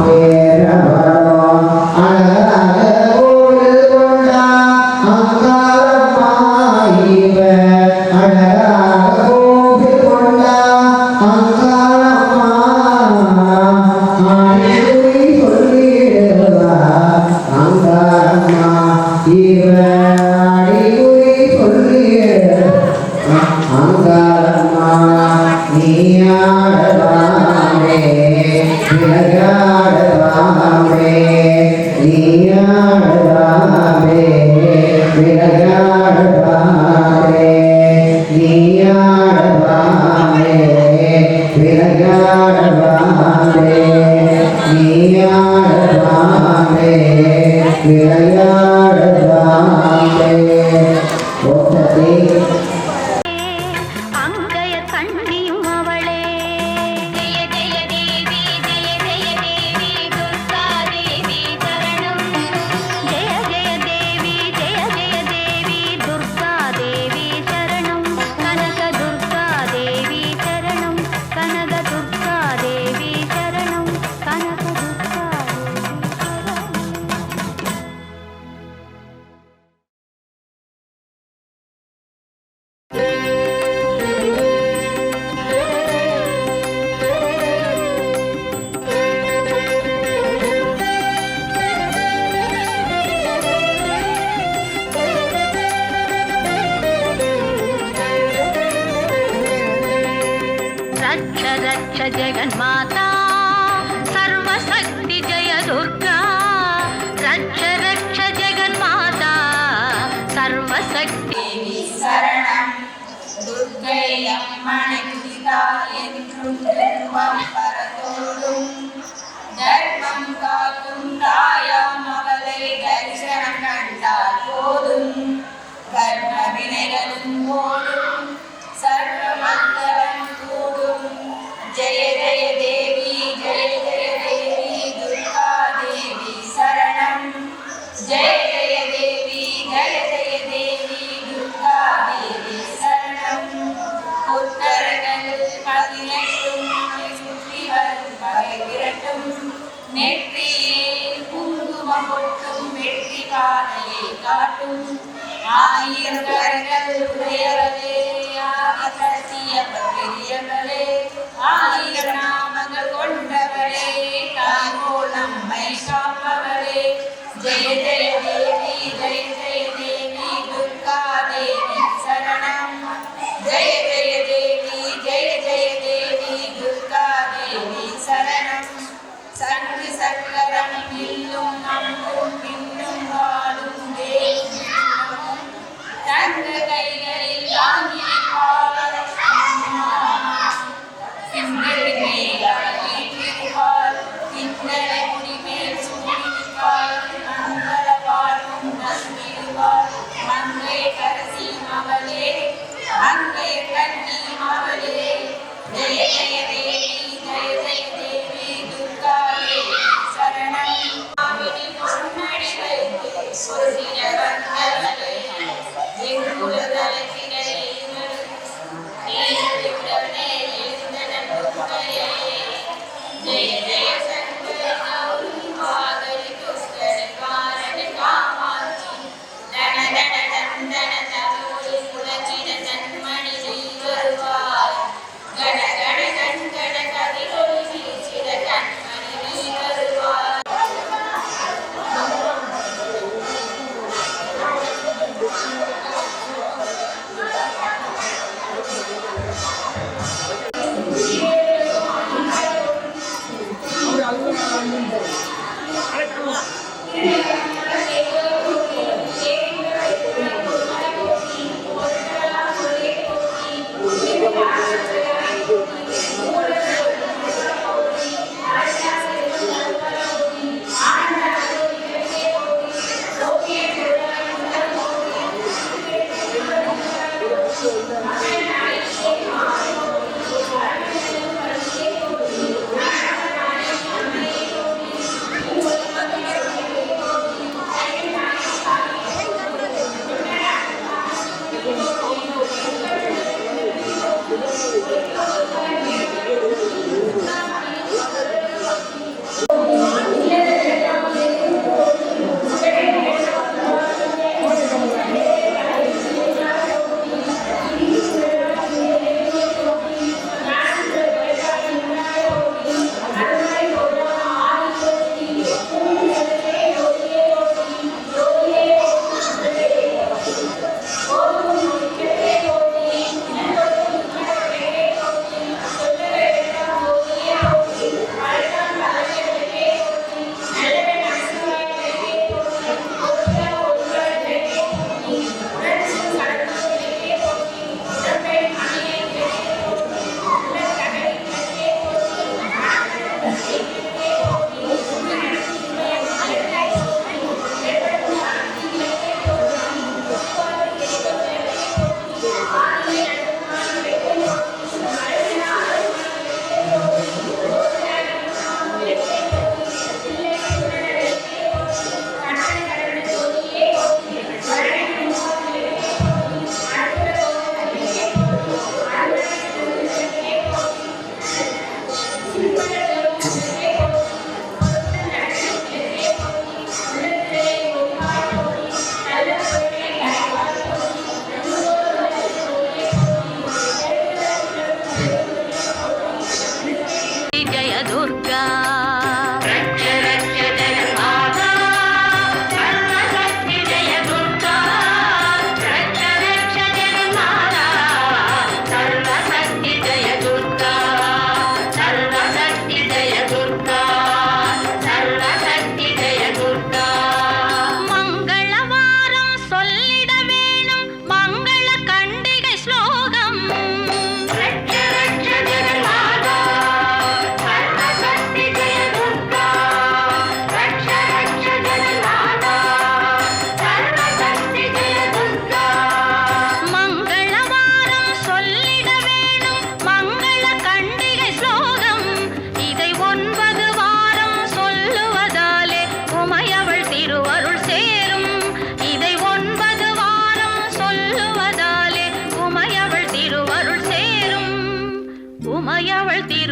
Hare Rama రక్ష జగన్మాత సర్వశక్తి జయ దుర్గా రక్ష రక్ష జగన్మాత సర్వశక్తి శరణం தரிசனம் கண்டால் போதும் கர்ம வினைகளும்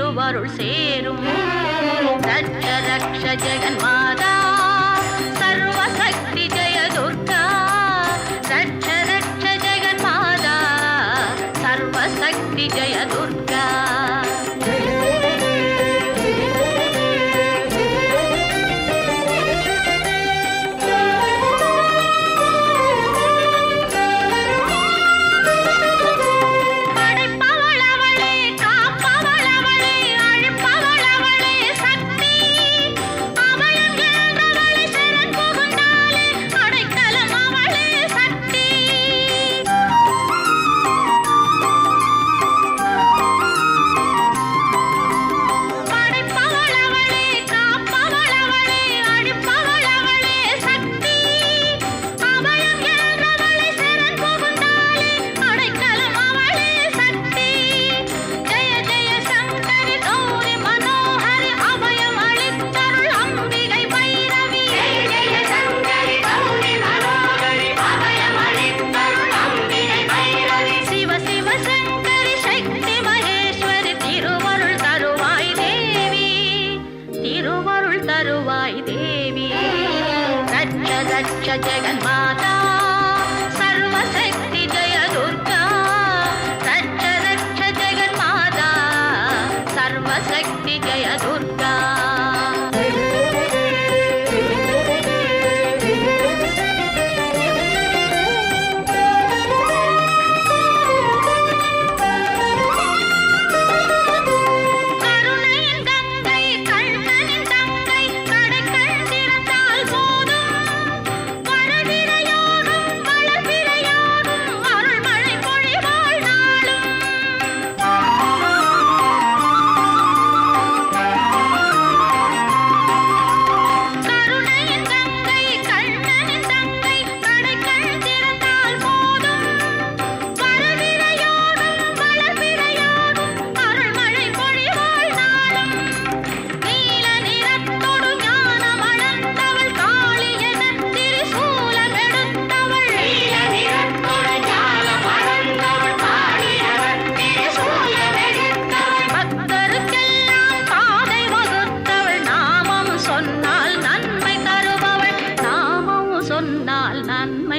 திருவருள் சேரும். தட்சரக்ஷ ஜெகன்மாதா சர்வசக்தி ஜெய துர்கா தட்சரக்ஷ ஜெகன்மாதா சர்வசக்தி ஜெய துர்கா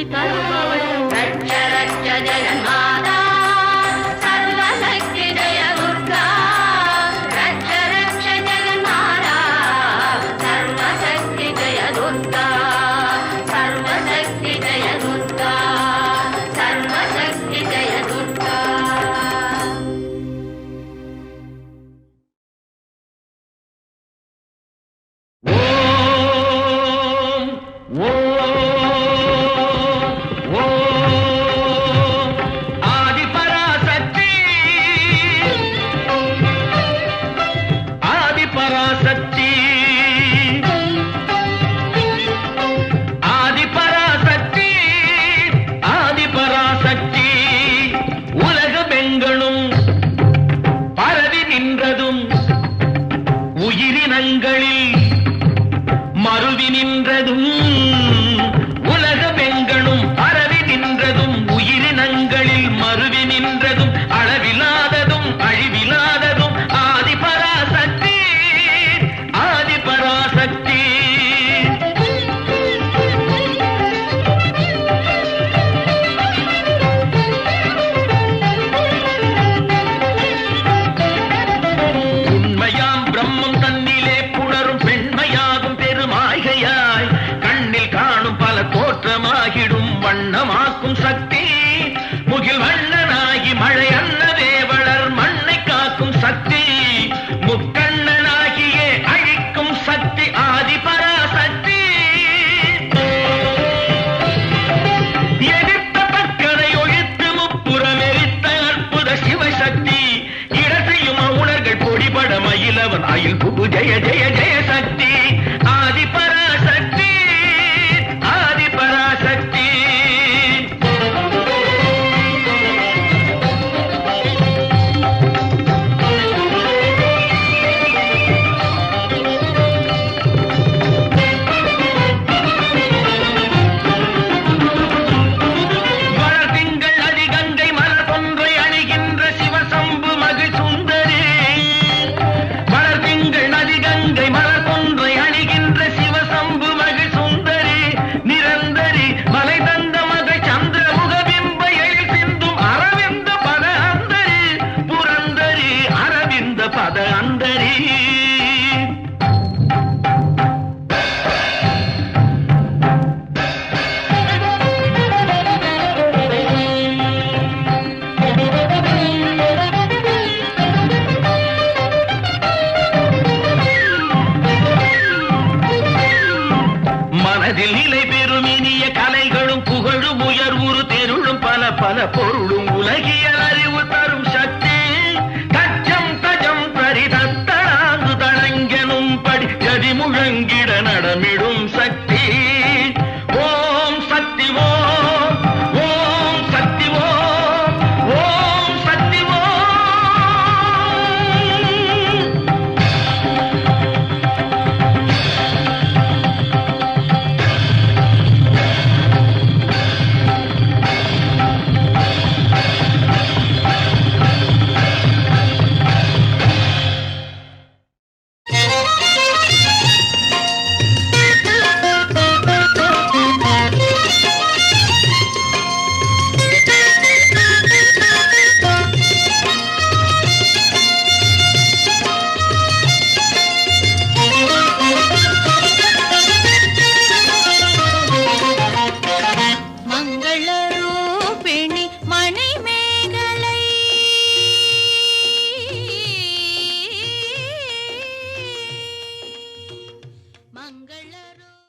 తరువవై రక్ష రక్ష జగన్మా அன்பு पड़ी